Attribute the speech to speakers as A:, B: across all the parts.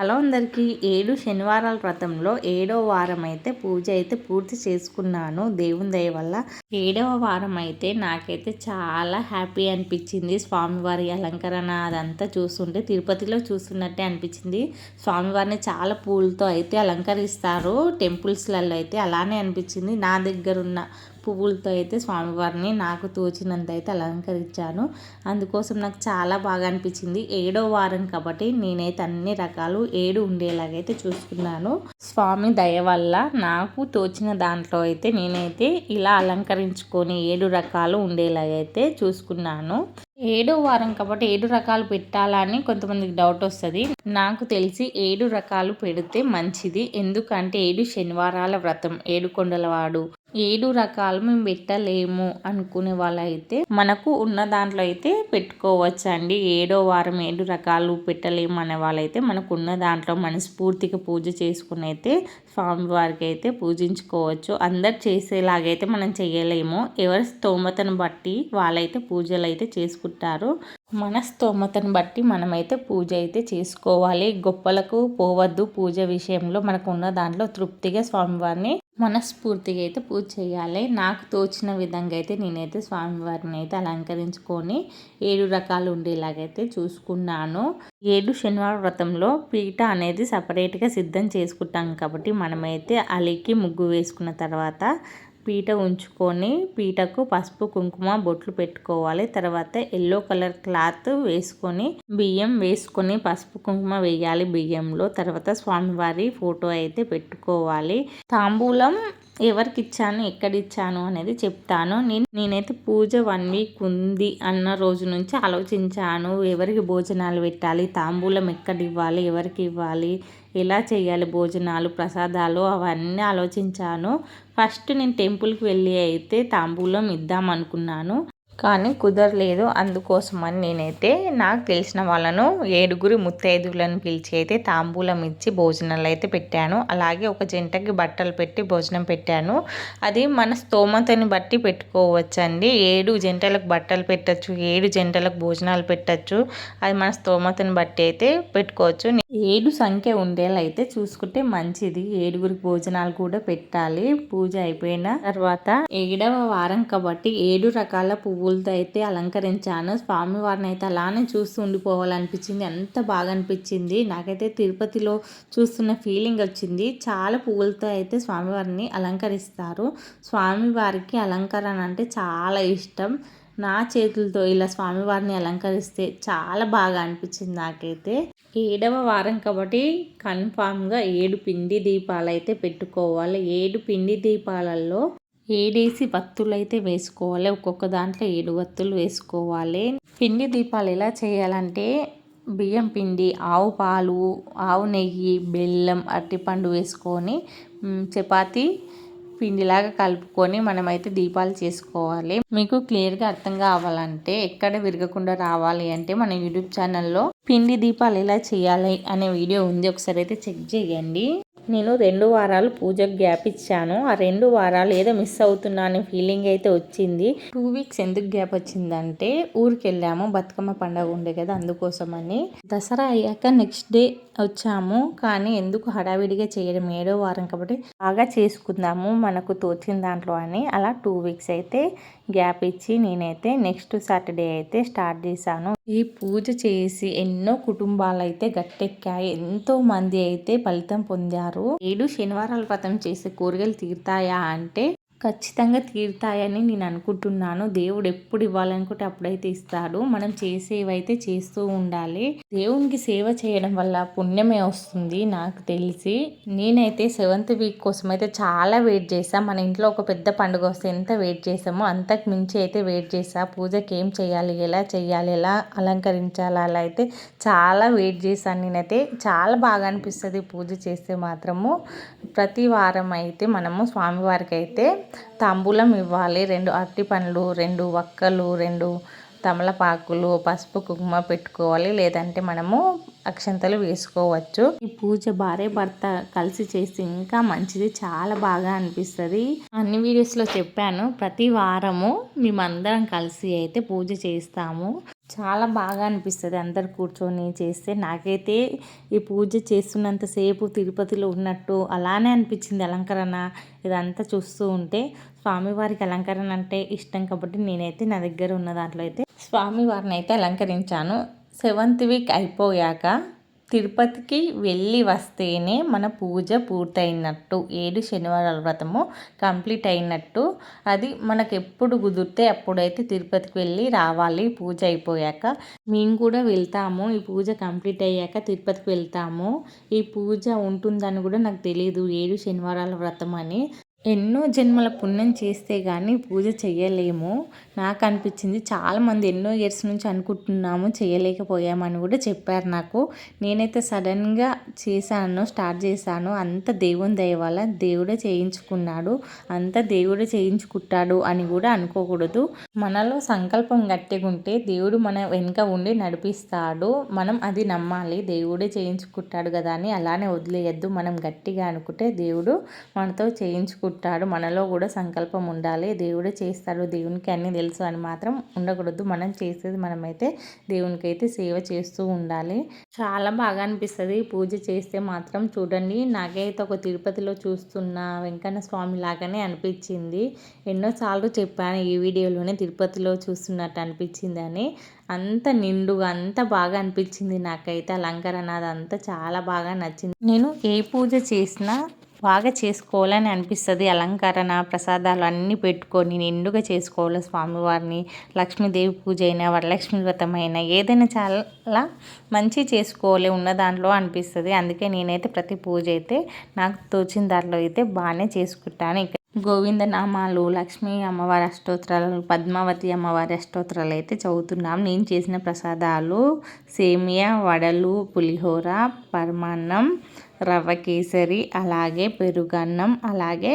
A: Hello అందరికీ ఏడు శనివారాల వ్రతంలో ఏడవ వారం అయితే పూజ అయితే పూర్తి చేసుకున్నాను. దేవుని దయ వల్ల ఏడవ వారం అయితే నాకైతే చాలా హ్యాపీ అనిపించింది. స్వామివారి అలంకరణ అదంతా చూస్తుంటే తిరుపతిలో చూస్తున్నట్టే అనిపించింది. స్వామివారిని చాలా పూలతో అయితే అలంకరిస్తారు. టెంపుల్స్లలో అయితే అలానే అనిపించింది. నా దగ్గర ఉన్న పువ్వులతో అయితే స్వామివారిని నాకు తోచినంత అయితే అలంకరించాను. అందుకోసం నాకు చాలా బాగా అనిపించింది. ఏడో వారం కాబట్టి నేనైతే అన్ని రకాలు ఏడు ఉండేలాగైతే చూసుకున్నాను. స్వామి దయ వల్ల నాకు తోచిన దాంట్లో అయితే నేనైతే ఇలా అలంకరించుకొని ఏడు రకాలు ఉండేలాగైతే చూసుకున్నాను. ఏడో వారం కాబట్టి ఏడు రకాలు పెట్టాలని కొంతమందికి డౌట్ వస్తుంది. నాకు తెలిసి ఏడు రకాలు పెడితే మంచిది. ఎందుకంటే ఏడు శనివారాల వ్రతం ఏడు కొండలవాడు ఏడు రకాలు మేము పెట్టలేము అనుకునే వాళ్ళైతే మనకు ఉన్న దాంట్లో అయితే పెట్టుకోవచ్చు అండి ఏడో వారం ఏడు రకాలు పెట్టలేము అనే వాళ్ళైతే మనకు ఉన్న దాంట్లో మనస్ఫూర్తిగా పూజ చేసుకుని అయితే స్వామివారికి అయితే పూజించుకోవచ్చు. అందరు చేసేలాగైతే మనం చేయలేము. ఎవరి స్తోమతను బట్టి వాళ్ళైతే పూజలు అయితే చేసుకుంటారు. మన స్తోమతను బట్టి మనమైతే పూజ అయితే చేసుకోవాలి. గొప్పలకు పోవద్దు పూజ విషయంలో మనకు ఉన్న దాంట్లో తృప్తిగా స్వామివారిని మనస్ఫూర్తిగా అయితే పూజ చేయాలి. నాకు తోచిన విధంగా అయితే నేనైతే స్వామివారిని అయితే అలంకరించుకొని ఏడు రకాలు ఉండేలాగైతే చూసుకున్నాను. ఏడు శనివారం వ్రతంలో పీట అనేది సపరేట్గా సిద్ధం చేసుకుంటాం కాబట్టి మనమైతే అలికి ముగ్గు వేసుకున్న తర్వాత పీట ఉంచుకొని పీటకు పసుపు కుంకుమ బొట్లు పెట్టుకోవాలి. తర్వాత ఎల్లో కలర్ క్లాత్ వేసుకొని బియ్యం వేసుకొని పసుపు కుంకుమ వేయాలి బియ్యంలో. తర్వాత స్వామివారి ఫోటో అయితే పెట్టుకోవాలి. తాంబూలం ఎవరికి ఇచ్చాను ఎక్కడ ఇచ్చాను అనేది చెప్తాను. నేను నేనైతే పూజ వన్ వీక్ ఉంది అన్న రోజు నుంచి ఆలోచించాను. ఎవరికి భోజనాలు పెట్టాలి తాంబూలం ఎక్కడ ఇవ్వాలి ఎవరికి ఇవ్వాలి ఎలా చేయాలి భోజనాలు ప్రసాదాలు అవన్నీ ఆలోచించాను. ఫస్ట్ నేను టెంపుల్కి వెళ్ళి అయితే తాంబూలం ఇద్దాం అనుకున్నాను కానీ కుదరలేదు. అందుకోసమని నేనైతే నాకు తెలిసిన వాళ్ళను ఏడుగురు ముత్తైదువులను పిలిచి అయితే తాంబూలం ఇచ్చి భోజనాలు అయితే పెట్టాను. అలాగే ఒక జంటకి బట్టలు పెట్టి భోజనం పెట్టాను. అది మన స్తోమతని బట్టి పెట్టుకోవచ్చండి. ఏడు జంటలకు బట్టలు పెట్టచ్చు ఏడు జంటలకు భోజనాలు పెట్టచ్చు. అది మన స్తోమతని బట్టి అయితే పెట్టుకోవచ్చు. ఏడు సంఖ్య ఉండేలా అయితే చూసుకుంటే మంచిది. ఏడుగురికి భోజనాలు కూడా పెట్టాలి. పూజ అయిపోయిన తర్వాత ఏడవ వారం కాబట్టి ఏడు రకాల పువ్వులు పువ్వులతో అయితే అలంకరించాను. స్వామివారిని అయితే అలానే చూస్తూ ఉండిపోవాలనిపించింది. ఎంత బాగా అనిపించింది నాకైతే తిరుపతిలో చూస్తున్న ఫీలింగ్ వచ్చింది. చాలా పువ్వులతో అయితే స్వామివారిని అలంకరిస్తారు. స్వామివారికి అలంకరణ అంటే చాలా ఇష్టం. నా చేతులతో ఇలా స్వామివారిని అలంకరిస్తే చాలా బాగా అనిపించింది నాకైతే. ఏడవ వారం కాబట్టి కన్ఫామ్గా ఏడు పిండి దీపాలు అయితే పెట్టుకోవాలి. ఏడు పిండి దీపాలలో ఏడేసి వత్తులు అయితే వేసుకోవాలి. ఒక్కొక్క దాంట్లో ఏడు వత్తులు వేసుకోవాలి. పిండి దీపాలు ఎలా చేయాలంటే బియ్యం పిండి ఆవు పాలు ఆవు నెయ్యి బెల్లం అరటిపండు వేసుకొని చపాతి పిండిలాగా కలుపుకొని మనమైతే దీపాలు చేసుకోవాలి. మీకు క్లియర్గా అర్థం కావాలంటే ఎక్కడ విరగకుండా రావాలి అంటే మన యూట్యూబ్ ఛానల్లో పిండి దీపాలు ఎలా చేయాలి అనే వీడియో ఉంది. ఒకసారి అయితే చెక్ చేయండి. నేను రెండు వారాలు పూజకు గ్యాప్ ఇచ్చాను. ఆ రెండు వారాలు ఏదో మిస్ అవుతున్నా అనే ఫీలింగ్ అయితే వచ్చింది. టూ వీక్స్ ఎందుకు గ్యాప్ వచ్చిందంటే ఊరికి వెళ్ళాము బతుకమ్మ పండుగ ఉండే కదా అందుకోసమని. దసరా అయ్యాక నెక్స్ట్ డే వచ్చాము. కానీ ఎందుకు హడావిడిగా చేయడం? ఏడో వారం కాబట్టి బాగా చేసుకుందాము మనకు తోచిన దాంట్లో అని అలా టూ వీక్స్ అయితే గ్యాప్ ఇచ్చి నేనైతే నెక్స్ట్ సాటర్డే అయితే స్టార్ట్ చేశాను. ఈ పూజ చేసి ఎన్నో కుటుంబాలు అయితే గట్టెక్కాయి. ఎంతో మంది అయితే ఫలితం పొందారు. ఏడు శనివారాల వ్రతం చేసే కూరగాయలు తీరుతాయా అంటే ఖచ్చితంగా తీరుతాయని నేను అనుకుంటున్నాను. దేవుడు ఎప్పుడు ఇవ్వాలనుకుంటే అప్పుడైతే ఇస్తాడు. మనం చేసేవైతే చేస్తూ ఉండాలి. దేవునికి సేవ చేయడం వల్ల పుణ్యమే వస్తుంది నాకు తెలిసి. నేనైతే సెవెంత్ వీక్ కోసం అయితే చాలా వెయిట్ చేసా మన ఇంట్లో ఒక పెద్ద పండుగ వస్తే ఎంత వెయిట్ చేసామో అంతకు మించి అయితే వెయిట్ చేసా పూజకి ఏం చేయాలి ఎలా చేయాలి ఎలా అలంకరించాలి అలా అయితే చాలా వెయిట్ చేశాను నేనైతే. చాలా బాగా అనిపిస్తుంది పూజ చేస్తే మాత్రము. ప్రతి వారం అయితే మనము స్వామివారికి అయితే తాంబూలం ఇవ్వాలి. రెండు అరటి పండ్లు రెండు వక్కలు రెండు తమలపాకులు పసుపు కుంకుమ పెట్టుకోవాలి. లేదంటే మనము అక్షంతలు వేసుకోవచ్చు. ఈ పూజ భార్య భర్త కలిసి చేస్తే ఇంకా మంచిది. చాలా బాగా అనిపిస్తుంది. అన్ని వీడియోస్లో చెప్పాను. ప్రతి వారము మేమందరం కలిసి అయితే పూజ చేస్తాము. చాలా బాగా అనిపిస్తుంది అందరు కూర్చొని చేస్తే. నాకైతే ఈ పూజ చేస్తున్నంతసేపు తిరుపతిలో ఉన్నట్టు అలానే అనిపించింది అలంకరణ. ఇదంతా చూస్తూ ఉంటే స్వామివారికి అలంకరణ అంటే ఇష్టం కాబట్టి నేనైతే నా దగ్గర ఉన్న దాంట్లో అయితే స్వామివారిని అయితే అలంకరించాను. సెవెంత్ వీక్ అయిపోయాక తిరుపతికి వెళ్ళి వస్తేనే మన పూజ పూర్తయినట్టు ఏడు శనివారాల వ్రతము కంప్లీట్ అయినట్టు. అది మనకు ఎప్పుడు కుదిరితే అప్పుడైతే తిరుపతికి వెళ్ళి రావాలి పూజ అయిపోయాక. మేము కూడా వెళ్తాము ఈ పూజ కంప్లీట్ అయ్యాక తిరుపతికి వెళ్తాము. ఈ పూజ ఉంటుందని కూడా నాకు తెలియదు ఏడు శనివారాల వ్రతం అని ఎన్నో జన్మల పుణ్యం చేస్తే కానీ పూజ చేయలేము నాకు అనిపించింది చాలామంది ఎన్నో ఇయర్స్ నుంచి అనుకుంటున్నాము చేయలేకపోయామని కూడా చెప్పారు నాకు. నేనైతే సడన్గా చేశాను స్టార్ట్ చేశాను. అంత దేవుని దయ వల్ల దేవుడే చేయించుకున్నాడు. అంత దేవుడే చేయించుకుంటాడు అని కూడా అనుకోకూడదు. మనలో సంకల్పం గట్టిగా ఉంటే దేవుడు మన వెనుక ఉండి నడిపిస్తాడు. మనం అది నమ్మాలి. దేవుడే చేయించుకుంటాడు కదా అని అలానే వదిలేయద్దు. మనం గట్టిగా అనుకుంటే దేవుడు మనతో చేయించుకుంటాడు. మనలో కూడా సంకల్పం ఉండాలి. దేవుడే చేస్తాడు. దేవునికి అన్నీ తెలుసు. అని మాత్రం ఉండకూడదు. మనం చేసేది మనమైతే దేవునికి అయితే సేవ చేస్తూ ఉండాలి. చాలా బాగా అనిపిస్తుంది పూజ చేస్తే మాత్రం చూడండి. నాకైతే ఒక తిరుపతిలో చూస్తున్న వెంకన్న స్వామి లాగానే అనిపించింది. ఎన్నోసార్లు చెప్పాను ఈ వీడియోలోనే తిరుపతిలో చూస్తున్నట్టు అనిపించింది అని. అంత నిండుగా అంత బాగా అనిపించింది నాకైతే. అలంకరణ అదంతా చాలా బాగా నచ్చింది. నేను ఏ పూజ చేసినా బాగా చేసుకోవాలని అనిపిస్తుంది. అలంకరణ ప్రసాదాలు అన్నీ పెట్టుకొని నిండుగా చేసుకోవాలి స్వామివారిని. లక్ష్మీదేవి పూజ అయినా వరలక్ష్మి వ్రతం అయినా ఏదైనా చాలా మంచి చేసుకోవాలి ఉన్న దాంట్లో అనిపిస్తుంది. అందుకే నేనైతే ప్రతి పూజ అయితే నాకు తోచిన దాంట్లో అయితే బాగానే చేసుకుంటాను. ఇక గోవింద నామాలు లక్ష్మీ అమ్మవారి అష్టోత్తరాలు పద్మావతి అమ్మవారి అష్టోత్తరాలు అయితే చదువుతున్నాం. నేను చేసిన ప్రసాదాలు సేమియా వడలు పులిహోర పరమాన్నం రవ్వ కేసరి అలాగే పెరుగన్నం అలాగే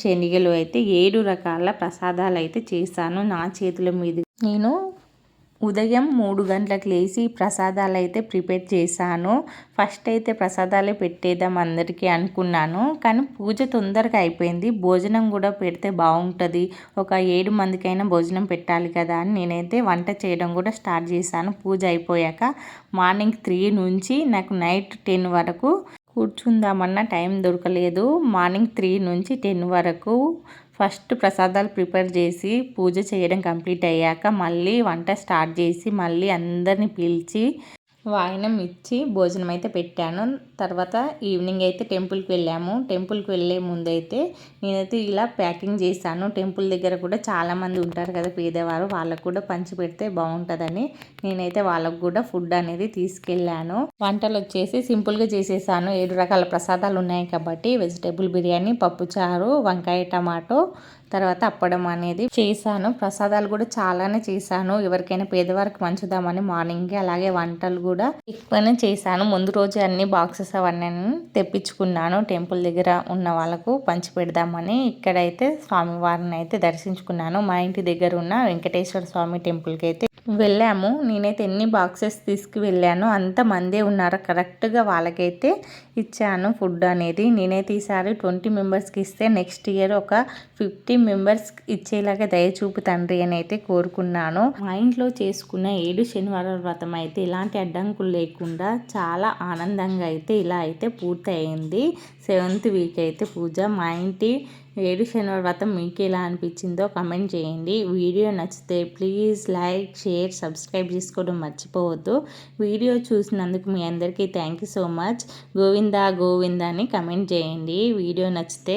A: శనిగలు అయితే ఏడు రకాల ప్రసాదాలు అయితే చేశాను నా చేతుల మీద. నేను ఉదయం మూడు గంటలకు లేచి ప్రసాదాలు అయితే ప్రిపేర్ చేశాను. ఫస్ట్ అయితే ప్రసాదాలే పెట్టేద్దాం అందరికీ అనుకున్నాను కానీ పూజ తొందరగా అయిపోయింది. భోజనం కూడా పెడితే బాగుంటుంది. ఒక ఏడు మందికైనా భోజనం పెట్టాలి కదా అని నేనైతే వంట చేయడం కూడా స్టార్ట్ చేశాను. పూజ అయిపోయాక మార్నింగ్ త్రీ నుంచి నాకు నైట్ టెన్ వరకు కూర్చుందామన్నా టైం దొరకలేదు. మార్నింగ్ త్రీ నుంచి టెన్ వరకు ఫస్ట్ ప్రసాదాలు ప్రిపేర్ చేసి పూజ చేయడం కంప్లీట్ అయ్యాక మళ్ళీ వంట స్టార్ట్ చేసి మళ్ళీ అందరిని పిలిచి వాయినం ఇచ్చి భోజనం అయితే పెట్టాను. తర్వాత ఈవినింగ్ అయితే టెంపుల్కి వెళ్ళాము. టెంపుల్కి వెళ్ళే ముందైతే నేనైతే ఇలా ప్యాకింగ్ చేశాను. టెంపుల్ దగ్గర కూడా చాలామంది ఉంటారు కదా పేదవారు వాళ్ళకు కూడా పంచి పెడితే బాగుంటుందని నేనైతే వాళ్ళకు కూడా ఫుడ్ అనేది తీసుకెళ్ళాను. వంటలు వచ్చేసి సింపుల్గా చేసేసాను. ఏడు రకాల ప్రసాదాలు ఉన్నాయి కాబట్టి వెజిటేబుల్ బిర్యానీ పప్పుచారు వంకాయ టమాటో తర్వాత అప్పడం అనేది చేశాను. ప్రసాదాలు కూడా చాలానే చేశాను. ఎవరికైనా పేదవారికి మంచుదామని మార్నింగ్ అలాగే వంటలు కూడా ఎక్కువనే చేశాను. ముందు రోజు అన్ని బాక్సెస్ అవన్నీ తెప్పించుకున్నాను. టెంపుల్ దగ్గర ఉన్న వాళ్ళకు పంచి పెడదామని ఇక్కడైతే స్వామివారిని అయితే దర్శించుకున్నాను. మా ఇంటి దగ్గర ఉన్న వెంకటేశ్వర స్వామి టెంపుల్కి అయితే వెళ్ళాము. నేనైతే ఎన్ని బాక్సెస్ తీసుకువెళ్ళాను అంత మందే ఉన్నారు. కరెక్ట్గా వాళ్ళకైతే ఇచ్చాను ఫుడ్ అనేది. నేనైతే ఈసారి ట్వంటీ మెంబర్స్కి ఇస్తే నెక్స్ట్ ఇయర్ ఒక ఫిఫ్టీ మెంబర్స్ ఇచ్చేలాగా దయచూపు తండ్రి అని అయితే కోరుకున్నాను. మా ఇంట్లో చేసుకున్న ఏడు శనివారం వ్రతం అయితే ఎలాంటి అడ్డంకులు లేకుండా చాలా ఆనందంగా అయితే ఇలా అయితే పూర్తయింది. సెవెంత్ వీక్ అయితే పూజ. మా ఇంటి ఏడు శనివారం వ్రతం మీకు ఎలా అనిపించిందో కమెంట్ చేయండి. వీడియో నచ్చితే ప్లీజ్ లైక్ షేర్ సబ్స్క్రైబ్ చేసుకోవడం మర్చిపోవద్దు. వీడియో చూసినందుకు మీ అందరికీ thank you so much. Govinda Govinda అని కమెంట్ చేయండి. వీడియో నచ్చితే